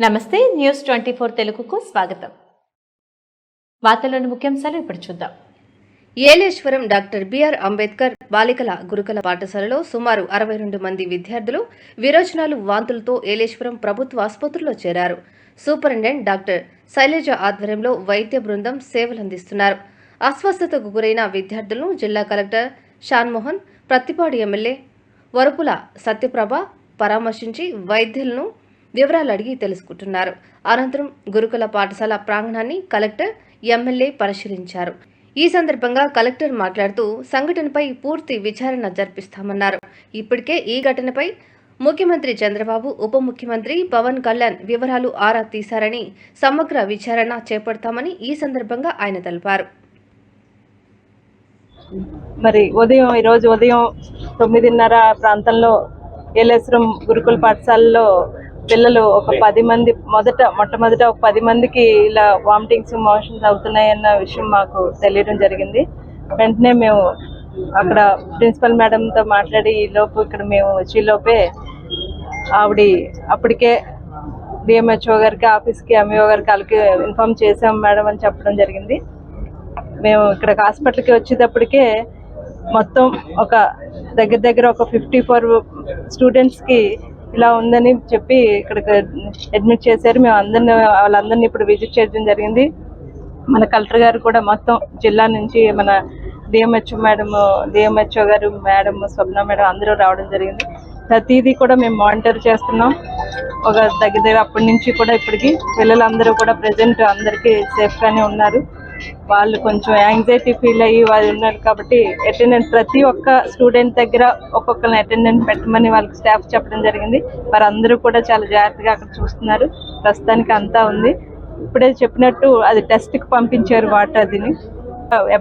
నమస్తే news twenty four తెలుగుకు స్వాగతం. వార్తలను ముఖ్యాంశాలు ఇప్పుడు చూద్దాం. ఏలేశ్వరం డాక్టర్ బిఆర్ అంబేద్కర్ బాలికల గురుకుల పాఠశాలలో సుమారు అరవై రెండు మంది విద్యార్థులు విరోచనాలు వాంతులతో ఏలేశ్వరం ప్రభుత్వ ఆసుపత్రిలో చేరారు. సూపరింటెండెంట్ డాక్టర్ శైలజ ఆధ్వర్యంలో వైద్య బృందం సేవలందిస్తున్నారు. అస్వస్థతకు గురైన విద్యార్థులను జిల్లా కలెక్టర్ షాన్మోహన్ ప్రత్తిపాడు ఎమ్మెల్యే వరపుల సత్యప్రభ పరామర్శించి వైద్యులను వివరాలు అడిగి తెలుసుకుంటున్నారు. అనంతరం గురుకుల పాఠశాల ప్రాంగణాన్ని కలెక్టర్ ఎమ్మెల్యే పరిశీలించారు. ఈ సందర్భంగా కలెక్టర్ మాట్లాడుతూ సంఘటనపై పూర్తి విచారణ జరిపిస్తామన్నారు. ఇప్పటికే ఈ ఘటనపై ముఖ్యమంత్రి చంద్రబాబు ఉప ముఖ్యమంత్రి పవన్ కళ్యాణ్ వివరాలు ఆరా తీశారని సమగ్ర విచారణ చేపడతామని ఈ సందర్భంగా ఆయన తెలిపారు. మరి ఉదయం ఈరోజు ఉదయం తొమ్మిదిన్నర ప్రాంతంలో ఏలేశ్వరం గురుకుల పాఠశాలలో పిల్లలు ఒక పది మంది మొదట మొట్టమొదట ఒక పది మందికి ఇలా వామిటింగ్స్ మోషన్స్ అవుతున్నాయన్న విషయం మాకు తెలియడం జరిగింది. వెంటనే మేము అక్కడ ప్రిన్సిపల్ మేడంతో మాట్లాడి ఈ లోపు ఇక్కడ మేము వచ్చే లోపే ఆవిడ అప్పటికే డిఎంహెచ్ఓ గారికి ఆఫీస్కి ఎంఈఓ గారికి వాళ్ళకి ఇన్ఫామ్ చేసాం మేడం అని చెప్పడం జరిగింది. మేము ఇక్కడ హాస్పిటల్కి వచ్చేటప్పటికే మొత్తం ఒక దగ్గర దగ్గర ఒక ఫిఫ్టీ ఫోర్ స్టూడెంట్స్కి ఇలా ఉందని చెప్పి ఇక్కడికి అడ్మిట్ చేశారు. మేము అందరిని వాళ్ళందరినీ ఇప్పుడు విజిట్ చేయడం జరిగింది. మన కలెక్టర్ గారు కూడా మొత్తం జిల్లా నుంచి మన డిఎంహెచ్ఓ మేడం డిఎంహెచ్ఓ గారు మేడం స్వప్న మేడం అందరూ రావడం జరిగింది. ప్రతిదీ కూడా మేము మానిటర్ చేస్తున్నాం. ఒక దగ్గర దగ్గర అప్పటి నుంచి కూడా ఇప్పటికి పిల్లలందరూ కూడా ప్రజెంట్ అందరికీ సేఫ్గానే ఉన్నారు. వాళ్ళు కొంచెం యాంగ్జైటీ ఫీల్ అయ్యి వాళ్ళు ఉన్నారు కాబట్టి అటెండెంట్ ప్రతి ఒక్క స్టూడెంట్ దగ్గర ఒక్కొక్కరిని అటెండెంట్ పెట్టమని వాళ్ళకి స్టాఫ్ చెప్పడం జరిగింది. వారు అందరూ కూడా చాలా జాగ్రత్తగా అక్కడ చూస్తున్నారు. ప్రస్తుతానికి అంతా ఉంది. ఇప్పుడే చెప్పినట్టు అది టెస్ట్కి పంపించారు వాటర్ అదిని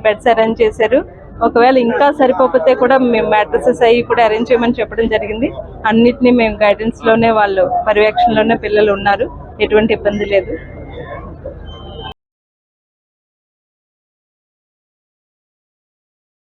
బెడ్స్ అరేంజ్ చేశారు. ఒకవేళ ఇంకా సరిపోతే కూడా మేము మ్యాట్రసెస్ అవి కూడా అరేంజ్ చేయమని చెప్పడం జరిగింది. అన్నిటినీ మేము గైడెన్స్లోనే వాళ్ళు పర్యవేక్షణలోనే పిల్లలు ఉన్నారు. ఎటువంటి ఇబ్బంది లేదు.